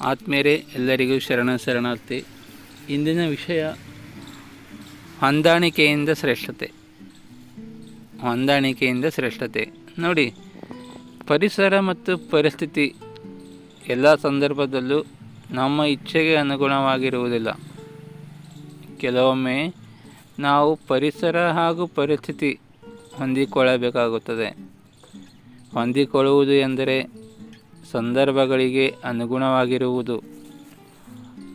ಆತ್ಮೀಯರೇ, ಎಲ್ಲರಿಗೂ ಶರಣ ಶರಣಾರ್ಥಿ. ಇಂದಿನ ವಿಷಯ ಹೊಂದಾಣಿಕೆಯಿಂದ ಶ್ರೇಷ್ಠತೆ. ಹೊಂದಾಣಿಕೆಯಿಂದ ಶ್ರೇಷ್ಠತೆ. ನೋಡಿ, ಪರಿಸರ ಮತ್ತು ಪರಿಸ್ಥಿತಿ ಎಲ್ಲ ಸಂದರ್ಭದಲ್ಲೂ ನಮ್ಮ ಇಚ್ಛೆಗೆ ಅನುಗುಣವಾಗಿರುವುದಿಲ್ಲ. ಕೆಲವೊಮ್ಮೆ ನಾವು ಪರಿಸರ ಹಾಗೂ ಪರಿಸ್ಥಿತಿ ಹೊಂದಿಕೊಳ್ಳಬೇಕಾಗುತ್ತದೆ. ಹೊಂದಿಕೊಳ್ಳುವುದು ಎಂದರೆ ಸಂದರ್ಭಗಳಿಗೆ ಅನುಗುಣವಾಗಿರುವುದು.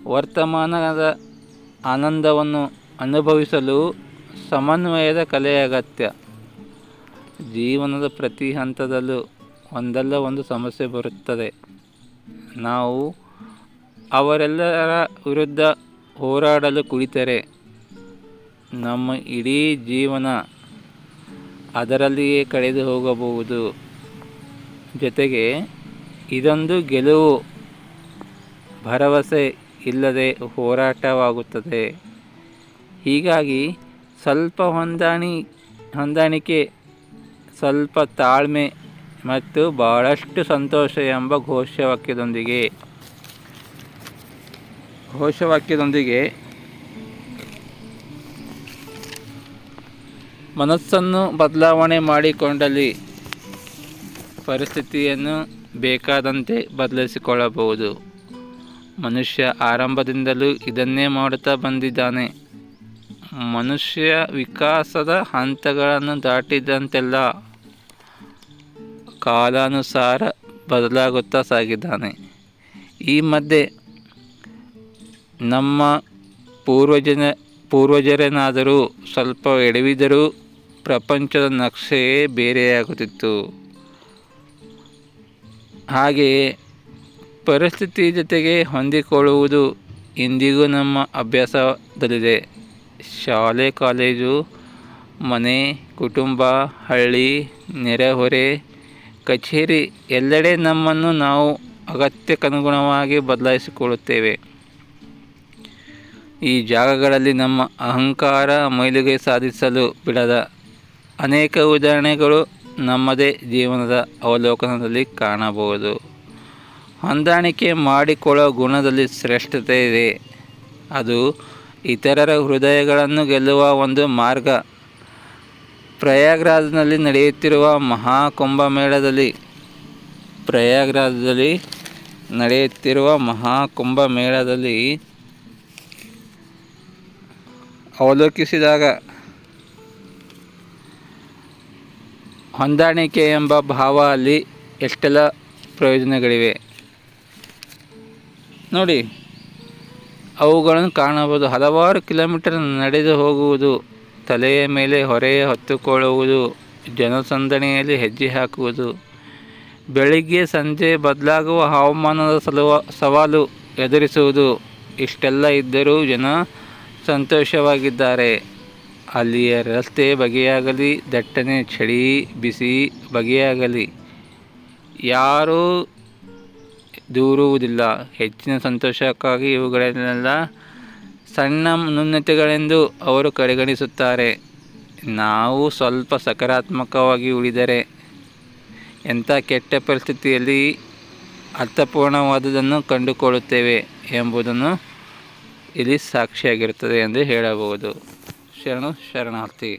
ವರ್ತಮಾನದ ಆನಂದವನ್ನು ಅನುಭವಿಸಲು ಸಮನ್ವಯದ ಕಲೆ ಅಗತ್ಯ. ಜೀವನದ ಪ್ರತಿ ಹಂತದಲ್ಲೂ ಒಂದಲ್ಲ ಒಂದು ಸಮಸ್ಯೆ ಬರುತ್ತದೆ. ನಾವು ಅವರೆಲ್ಲರ ವಿರುದ್ಧ ಹೋರಾಡಲು ಕುಳಿತರೆ, ನಮ್ಮ ಇಡೀ ಜೀವನ ಅದರಲ್ಲಿಯೇ ಕಳೆದು ಹೋಗಬಹುದು ಜೊತೆಗೆ ಇದೊಂದು ಗೆಲುವು. ಭರವಸೆ ಇಲ್ಲದೆ ಹೋರಾಟವಾಗುತ್ತದೆ. ಹೀಗಾಗಿ ಸ್ವಲ್ಪ ಹೊಂದಾಣಿ, ಹೊಂದಾಣಿಕೆ, ಸ್ವಲ್ಪ ತಾಳ್ಮೆ ಮತ್ತು ಬಹಳಷ್ಟು ಸಂತೋಷ ಎಂಬ ಘೋಷವಾಕ್ಯದೊಂದಿಗೆ ಘೋಷವಾಕ್ಯದೊಂದಿಗೆ ಮನಸ್ಸನ್ನು ಬದಲಾವಣೆ ಮಾಡಿಕೊಂಡಲ್ಲಿ ಪರಿಸ್ಥಿತಿಯನ್ನು ಬೇಕಾದಂತೆ ಬದಲಿಸಿಕೊಳ್ಳಬಹುದು. ಮನುಷ್ಯ ಆರಂಭದಿಂದಲೂ ಇದನ್ನೇ ಮಾಡುತ್ತಾ ಬಂದಿದ್ದಾನೆ. ಮನುಷ್ಯ ವಿಕಾಸದ ಹಂತಗಳನ್ನು ದಾಟಿದಂತೆಲ್ಲ ಕಾಲಾನುಸಾರ ಬದಲಾಗುತ್ತಾ ಸಾಗಿದ್ದಾನೆ. ಈ ಮಧ್ಯೆ ನಮ್ಮ ಪೂರ್ವಜನ ಪೂರ್ವಜರೇನಾದರೂ ಸ್ವಲ್ಪ ಎಡವಿದರೂ ಪ್ರಪಂಚದ ನಕ್ಷೆಯೇ ಬೇರೆಯಾಗುತ್ತಿತ್ತು. ಹಾಗೆಯೇ ಪರಿಸ್ಥಿತಿ ಜೊತೆಗೆ ಹೊಂದಿಕೊಳ್ಳುವುದು ಇಂದಿಗೂ ನಮ್ಮ ಅಭ್ಯಾಸದಲ್ಲಿದೆ. ಶಾಲೆ, ಕಾಲೇಜು, ಮನೆ, ಕುಟುಂಬ, ಹಳ್ಳಿ, ನೆರೆಹೊರೆ, ಕಚೇರಿ ಎಲ್ಲೆಡೆ ನಮ್ಮನ್ನು ನಾವು ಅಗತ್ಯಕ್ಕನುಗುಣವಾಗಿ ಬದಲಾಯಿಸಿಕೊಳ್ಳುತ್ತೇವೆ. ಈ ಜಾಗಗಳಲ್ಲಿ ನಮ್ಮ ಅಹಂಕಾರ ಮೈಲಿಗೆ ಸಾಧಿಸಲು ಬಿಡದ ಅನೇಕ ಉದಾಹರಣೆಗಳು ನಮ್ಮದೇ ಜೀವನದ ಅವಲೋಕನದಲ್ಲಿ ಕಾಣಬಹುದು. ಹೊಂದಾಣಿಕೆ ಮಾಡಿಕೊಳ್ಳೋ ಗುಣದಲ್ಲಿ ಶ್ರೇಷ್ಠತೆ ಇದೆ. ಅದು ಇತರರ ಹೃದಯಗಳನ್ನು ಗೆಲ್ಲುವ ಒಂದು ಮಾರ್ಗ. ಪ್ರಯಾಗ್ರಾಜ್ನಲ್ಲಿ ನಡೆಯುತ್ತಿರುವ ಮಹಾಕುಂಭಮೇಳದಲ್ಲಿ, ಪ್ರಯಾಗ್ರಾಜ್ನಲ್ಲಿ ನಡೆಯುತ್ತಿರುವ ಮಹಾಕುಂಭಮೇಳದಲ್ಲಿ ಅವಲೋಕಿಸಿದಾಗ ಹೊಂದಾಣಿಕೆ ಎಂಬ ಭಾವ ಅಲ್ಲಿ ಎಷ್ಟೆಲ್ಲ ಪ್ರಯೋಜನಗಳಿವೆ? ನೋಡಿ, ಅವುಗಳನ್ನು ಕಾಣಬಹುದು. ಹಲವಾರು ಕಿಲೋಮೀಟರ್ ನಡೆದು ಹೋಗುವುದು, ತಲೆಯ ಮೇಲೆ ಹೊರೆಯ ಹೊತ್ತುಕೊಳ್ಳುವುದು, ಜನಸಂದಣಿಯಲ್ಲಿ ಹೆಜ್ಜೆ ಹಾಕುವುದು, ಬೆಳಿಗ್ಗೆ ಸಂಜೆ ಬದಲಾಗುವ ಹವಾಮಾನದ ಸಲುವ ಸವಾಲು ಎದುರಿಸುವುದು, ಇಷ್ಟೆಲ್ಲ ಇದ್ದರೂ ಜನ ಸಂತೋಷವಾಗಿದ್ದಾರೆ. ಅಲ್ಲಿಯ ರಸ್ತೆ ಬಗೆಯಾಗಲಿ ದಟ್ಟಣೆ ಚಳಿ, ಬಿಸಿ ಬಗೆಯಾಗಲಿ, ಯಾರೂ ದೂರುವುದಿಲ್ಲ. ಹೆಚ್ಚಿನ ಸಂತೋಷಕ್ಕಾಗಿ ಇವುಗಳನ್ನೆಲ್ಲ ಸಣ್ಣ ನ್ಯೂನತೆಗಳೆಂದು ಅವರು ಕಡೆಗಣಿಸುತ್ತಾರೆ. ನಾವು ಸ್ವಲ್ಪ ಸಕಾರಾತ್ಮಕವಾಗಿ ಉಳಿದರೆ ಎಂಥ ಕೆಟ್ಟ ಪರಿಸ್ಥಿತಿಯಲ್ಲಿ ಅರ್ಥಪೂರ್ಣವಾದುದನ್ನು ಕಂಡುಕೊಳ್ಳುತ್ತೇವೆ ಎಂಬುದನ್ನು ಇಲ್ಲಿ ಸಾಕ್ಷಿಯಾಗಿರುತ್ತದೆ ಎಂದು ಹೇಳಬಹುದು. ಶರಣು ಶರಣಾರ್ಥಿ